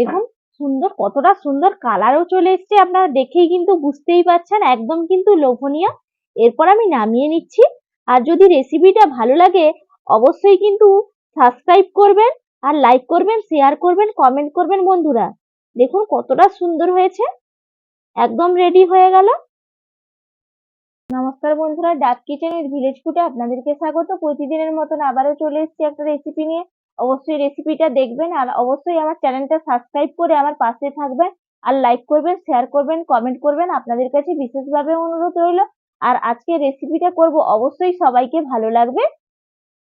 দেখুন, সুন্দর, কতটা সুন্দর কালারও চলে এসছে। আপনারা দেখেই কিন্তু বুঝতেই পারছেন, একদম কিন্তু লোভনীয়। এরপর আমি নামিয়ে নিচ্ছি। আর যদি রেসিপিটা ভালো লাগে, অবশ্যই কিন্তু সাবস্ক্রাইব করবেন আর লাইক করবেন শেয়ার করবেন কমেন্ট করবেন বন্ধুরা। দেখুন, কতটা সুন্দর হয়েছে। একদম রেডি হয়ে গেল। নমস্কার বন্ধুরা, ডাক কিচেনের ভিলেজ ফুডে আপনাদেরকে স্বাগত। প্রতিদিনের মতন আবারও চলে এসেছি একটা রেসিপি নিয়ে। অবশ্যই রেসিপিটা দেখবেন আর অবশ্যই আমার চ্যানেলটা সাবস্ক্রাইব করে আমার পাশে থাকবেন আর লাইক করবেন শেয়ার করবেন কমেন্ট করবেন। আপনাদের কাছে বিশেষভাবে অনুরোধ রইল। আর আজকে রেসিপিটা করব, অবশ্যই সবাইকে ভালো লাগবে।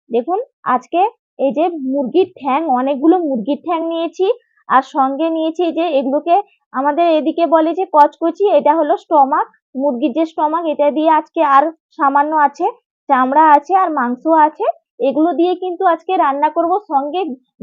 দেখুন, আজকে এই যে মুরগির ঠ্যাং, অনেকগুলো মুরগির ঠ্যাং নিয়েছি। আর সঙ্গে নিয়েছি যে এগুলোকে আমাদের এদিকে বলে যে কচকচি, এটা হলো স্টমাক মুরগির যে স্টমাক এটা দিয়ে আজকে আর সামান্য আছে, চামড়া আছে আর মাংস আছে। এগুলো দিয়ে কিন্তু আজকে রান্না করব। সঙ্গে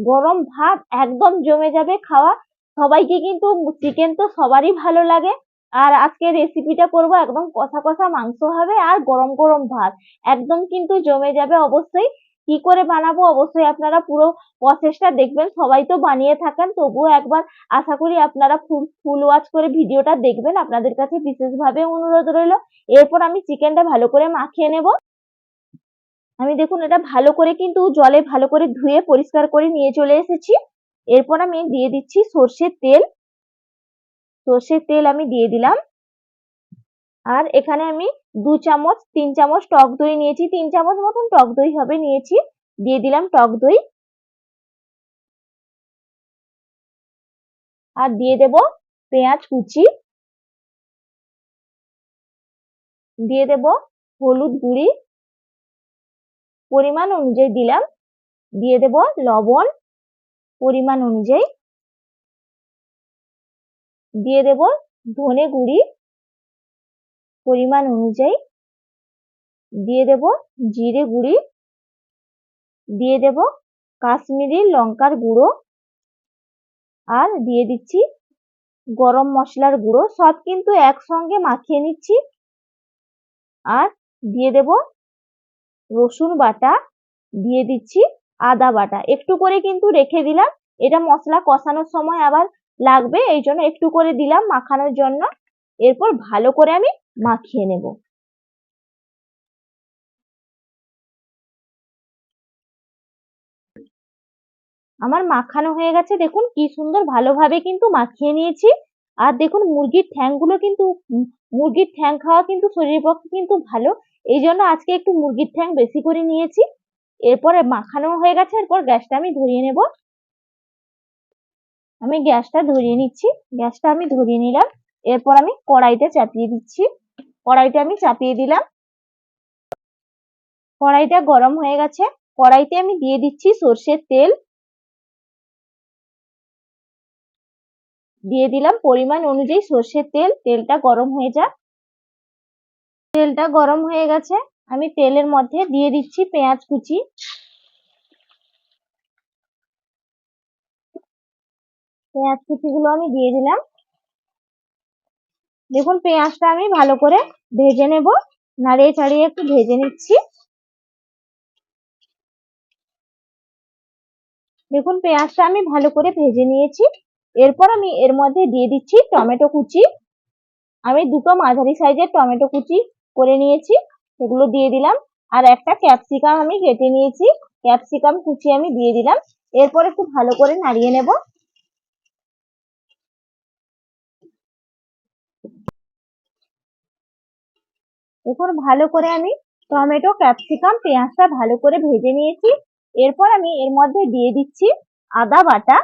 গরম ভাত একদম জমে যাবে খাওয়া। সবাইকে কিন্তু চিকেন তো সবারই ভালো লাগে। আর আজকে রেসিপিটা করব একদম কষা কষা মাংস হবে আর গরম গরম ভাত। একদম কিন্তু জমে যাবে অবশ্যই। কি করে বানাবো অবশ্যই আপনারা পুরো প্রসেসটা দেখবেন। সবাই তো বানিয়ে থাকেন, তবুও একবার আশা করি আপনারা ফুল ফুল ওয়াচ করে ভিডিওটা দেখবেন। আপনাদের কাছে বিশেষভাবে অনুরোধ রইল। এরপর আমি চিকেনটা ভালো করে মাখিয়ে নেব। আমি দেখুন, এটা ভালো করে কিন্তু জলে ভালো করে ধুয়ে পরিষ্কার করে নিয়ে চলে এসেছি। এরপর আমি দিয়ে দিচ্ছি সর্ষের তেল। সর্ষের তেল আমি দিয়ে দিলাম। আর এখানে আমি দু চামচ, তিন চামচ টক দই নিয়েছি। তিন চামচ মতন টক দই হবে নিয়েছি। দিয়ে দিলাম টক দই। আর দিয়ে দেব পেঁয়াজ কুচি। দিয়ে দেব হলুদ গুঁড়ি। পরিমাণ অনুযায়ী দিলাম, দিয়ে দেব লবণ পরিমাণ অনুযায়ী, দিয়ে দেব ধনে গুঁড়ি পরিমাণ অনুযায়ী, দিয়ে দেব জিরে গুঁড়ি, দিয়ে দেব কাশ্মীরি লঙ্কার গুঁড়ো, আর দিয়ে দিচ্ছি গরম মশলার গুঁড়ো। সব কিন্তু একসঙ্গে মাখিয়ে নিচ্ছি। আর দিয়ে দেব রসুন বাটা দিয়ে দিচ্ছি, আদা বাটা। একটু করে কিন্তু রেখে দিলাম। এটা মশলা কষানোর সময় আবার লাগবে, এই জন্য একটু করে দিলাম মাখানোর জন্য। এরপর ভালো করে আমি মাখিয়ে নেব। আমার মাখানো হয়ে গেছে। দেখুন কি সুন্দর ভালোভাবে কিন্তু মাখিয়ে নিয়েছি। আর দেখুন, মুরগির ঠ্যাংগুলো কিন্তু মুরগির ঠ্যাং খাওয়া কিন্তু শরীরের পক্ষে কিন্তু ভালো। এই জন্য আজকে একটু মুরগির ঠ্যাং বেশি করে নিয়েছি। এরপরে মাখানো হয়ে গেছে, এরপর গ্যাসটা আমি ধরিয়ে নেব। আমি গ্যাসটা ধরিয়ে নিচ্ছি। গ্যাসটা আমি ধরিয়ে নিলাম। এরপর আমি কড়াইতে চাপিয়ে দিচ্ছি। কড়াইটা আমি চাপিয়ে দিলাম। কড়াইটা গরম হয়ে গেছে। কড়াইতে আমি দিয়ে দিচ্ছি সর্ষের তেল। দিয়ে দিলাম। পরিমাণ অনুযায়ী সর্ষের তেল, তেলটা গরম হয়ে যাক। তেলটা গরম হয়ে গেছে। আমি তেলের মধ্যে দিয়ে দিচ্ছি পেঁয়াজ কুচি। পেঁয়াজ কুচিগুলো আমি দিয়ে দিলাম। দেখুন, পেঁয়াজটা আমি ভালো করে ভেজে নেব। নাড়িয়ে চাড়িয়ে একটু ভেজে নিচ্ছি। দেখুন, পেঁয়াজটা আমি ভালো করে ভেজে নিয়েছি। এরপর আমি এর মধ্যে দিয়ে দিচ্ছি টমেটো কুচি। আমি দুটো মাঝারি সাইজের টমেটো কুচি করে নিয়েছি, সেগুলো দিয়ে দিলাম। আর একটা ক্যাপসিকাম আমি কেটে নিয়েছি, ক্যাপসিকাম কুচি আমি দিয়ে দিলাম। এরপর একটু ভালো করে নাড়িয়ে নেব। দেখুন ভালো করে আমি টমেটো, ক্যাপসিকাম, পেঁয়াজটা ভালো করে ভেজে নিয়েছি। এরপর আমি এর মধ্যে দিয়ে দিচ্ছি আদা বাটা।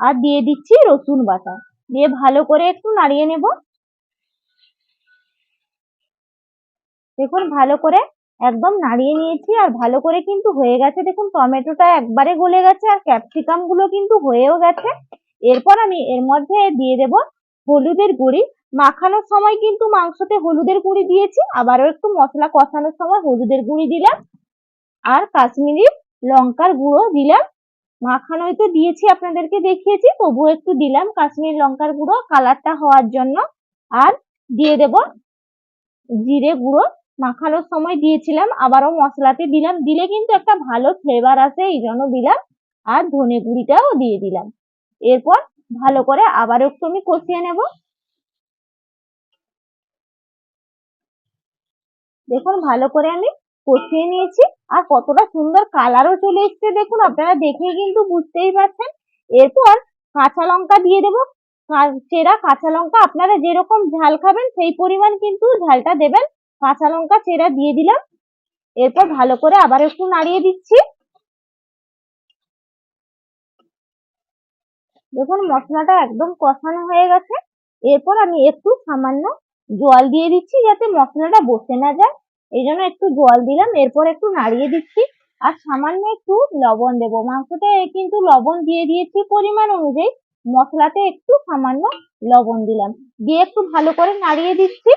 আর দিয়ে দিচ্ছি রসুন বাটা। দিয়ে ভালো করে একটু নাড়িয়ে নেব। দেখুন, ভালো করে একদম নাড়িয়ে নিয়েছি আর ভালো করে কিন্তু হয়ে গেছে। দেখুন, টমেটোটা একবারে গলে গেছে আর ক্যাপসিকামগুলো কিন্তু হয়েও গেছে। এরপর আমি এর মধ্যে দিয়ে দেব হলুদের গুঁড়ি। মাখানোর সময় কিন্তু মাংসতে হলুদের গুঁড়ি দিয়েছি। আবারও একটু মশলা কষানোর সময় হলুদের গুঁড়ি দিলাম। আর কাশ্মীরি লঙ্কার গুঁড়ো দিলাম। মাখানোয় তো দিয়েছি আপনাদেরকে দেখিয়েছি তবু একটু দিলাম। কাশ্মীর লঙ্কার গুঁড়ো কালারটা হওয়ার জন্য। আর দিয়ে দেব জিরে গুঁড়ো। মাখানোর সময় দিয়েছিলাম, আবারও মশলাতে দিলাম। দিলে কিন্তু একটা ভালো ফ্লেভার আসে, এই জন্য দিলাম। আর ধনে গুঁড়িটাও দিয়ে দিলাম। এরপর ভালো করে আবার একটু আমি কষিয়ে নেব। দেখুন, ভালো করে আমি কষিয়ে নিয়েছি। আর কতটা সুন্দর কালারও চলে এসছে, দেখুন, আপনারা দেখেই কিন্তু বুঝতেই পারছেন। এরপর কাঁচা লঙ্কা দিয়ে দেবো। চেরা কাঁচা লঙ্কা, আপনারা যেরকম ঝাল খাবেন, সেই পরিমাণ কিন্তু ঝালটা দেবেন। কাঁচা লঙ্কা, চেরা দিয়ে দিলাম। এরপর ভালো করে আবার একটু নাড়িয়ে দিচ্ছি। দেখুন, মশলাটা একদম কষানো হয়ে গেছে। এরপর আমি একটু সামান্য জল দিয়ে দিচ্ছি, যাতে মশলাটা বসে না যায়। এই জন্য একটু জল দিলাম, এরপর একটু নাড়িয়ে দিচ্ছি। আর সামান্য একটু লবণ দেবো। মাংসটা কিন্তু লবণ দিয়ে দিয়েছি পরিমাণ অনুযায়ী। মশলাতে একটু সামান্য লবণ দিলাম। দিয়ে একটু ভালো করে নাড়িয়ে দিচ্ছি।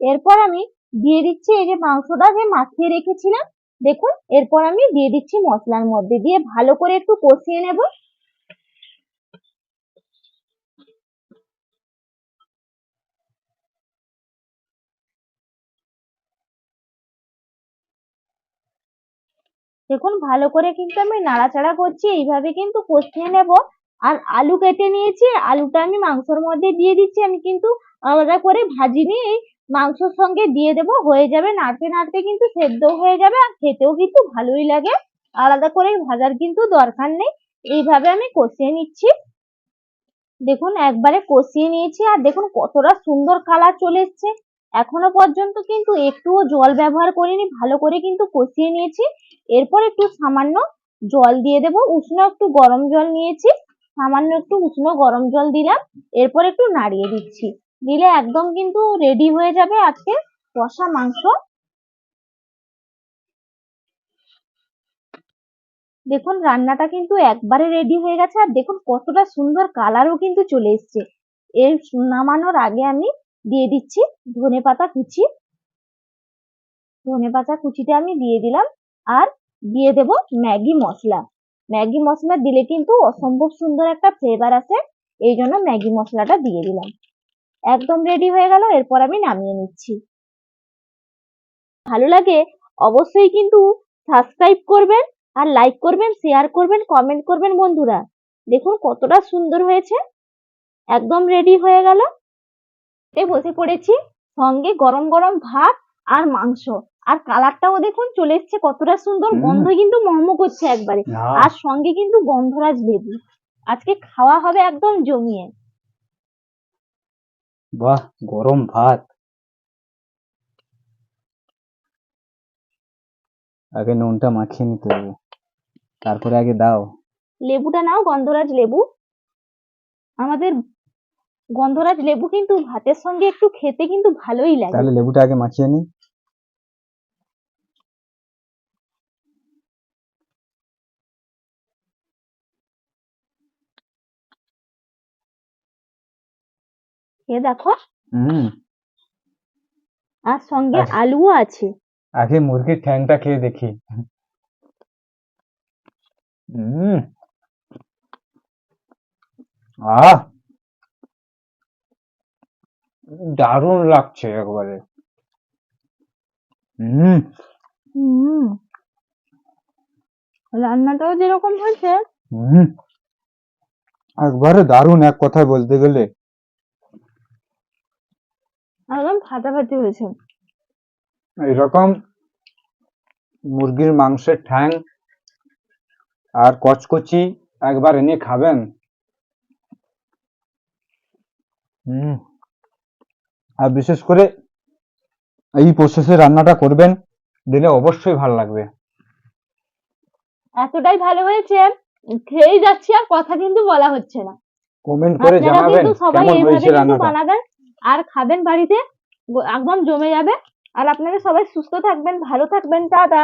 এরপর আমি দিয়ে দিচ্ছি এই যে মাংসটা যে মাখিয়ে রেখেছিলাম, দেখুন, এরপর আমি দিয়ে দিচ্ছি মশলার মধ্যে। দিয়ে ভালো করে একটু কষিয়ে নেব। দেখুন, ভালো করে কিন্তু আমি নাড়াচাড়া করছি, এইভাবে কিন্তু কষিয়ে নেব। আর আলু কেটে নিয়েছি আলুটা আমি মাংসর মধ্যে দিয়ে দিচ্ছি। আমি কিন্তু আলাদা করে ভাজিনি এই মাংসর সঙ্গে দিয়ে দেবো। হয়ে যাবে নাড়তে নাড়তে কিন্তু সেদ্ধ হয়ে যাবে, আর খেতেও কিন্তু ভালোই লাগে। আলাদা করে ভাজার কিন্তু দরকার নেই। এইভাবে আমি কষিয়ে নিচ্ছি। দেখুন, একবারে কষিয়ে নিয়েছি, আর দেখুন কতটা সুন্দর কালার চলে এসছে। এখনও পর্যন্ত কিন্তু একটুও জল ব্যবহার করিনি, ভালো করে কিন্তু কষিয়ে নিয়েছি। এরপর একটু সামান্য জল দিয়ে দেবো। উষ্ণ একটু গরম জল নিয়েছি। সামান্য একটু উষ্ণ গরম জল দিলাম। এরপর একটু নাড়িয়ে দিচ্ছি। দিলে একদম কিন্তু রেডি হয়ে যাবে আজকে কষা মাংস। দেখুন, রান্নাটা কিন্তু একবারে রেডি হয়ে গেছে। আর দেখুন, কতটা সুন্দর কালারও কিন্তু চলে এসছে। এর নামানোর আগে আমি দিয়ে দিচ্ছি ধনে পাতা কুচি। ধনে পাতা কুচিটা আমি দিয়ে দিলাম। আর দিয়ে দেব ম্যাগি মশলা। ম্যাগি মশলা দিলে কিন্তু অসম্ভব সুন্দর একটা ফ্লেভার আসে, এই জন্য ম্যাগি মশলাটা দিয়ে দিলাম। একদম রেডি হয়ে গেল, এরপর আমি নামিয়ে নিচ্ছি। ভালো লাগে? অবশ্যই কিন্তু সাবস্ক্রাইব করবেন আর লাইক করবেন শেয়ার করবেন কমেন্ট করবেন বন্ধুরা। দেখুন কতটা সুন্দর হয়েছে। একদম রেডি হয়ে গেল। বসে পড়েছি সঙ্গে গরম গরম ভাত আর মাংস। আর কালারটাও দেখুন চলে এসছে কতটা সুন্দর গন্ধ কিন্তু মহম করছে একবারে। আর সঙ্গে কিন্তু গন্ধরাজ লেবু আজকে খাওয়া হবে একদম জমিয়ে। বাহ গরম ভাত। আগে নুনটা মাখিয়ে নিতে হবে। তারপরে আগে দাও। লেবুটা নাও গন্ধরাজ লেবু। আমাদের গন্ধরাজ লেবু কিন্তু ভাতের সঙ্গে একটু খেতে কিন্তু ভালোই লাগে। তাহলে লেবুটা আগে মাখিয়ে নি। খেয়ে দেখো। হুম। আর সঙ্গে আচ্ছা। আলুও আছে। আগে মুরগির ঠ্যাংটা খেয়ে দেখি। হুম। আহ! দারুণ লাগছে একবারে। হুম। হুম। রান্নাটাও যেরকম হয়েছে। হুম। একবারে দারুণ এক কথায় বলতে গেলে। একদম ফাটাফাটি হয়েছে। এরকম মুরগির মাংসের ঠ্যাং আর কচকচি একবার এনে খাবেন। হুম। আর বিশেষ করে এই প্রসেসে রান্নাটা করবেন দিলে অবশ্যই ভালো লাগবে। এতটাই ভালো হয়েছে খেয়েই যাচ্ছি আর কথা কিন্তু বলা হচ্ছে না। কমেন্ট করে জানাবেন কেমন হয়েছে রান্নাটা। আর খাবেন বাড়িতে একদম জমে যাবে। আর আপনারা সবাই সুস্থ থাকবেন ভালো থাকবেন টাটা।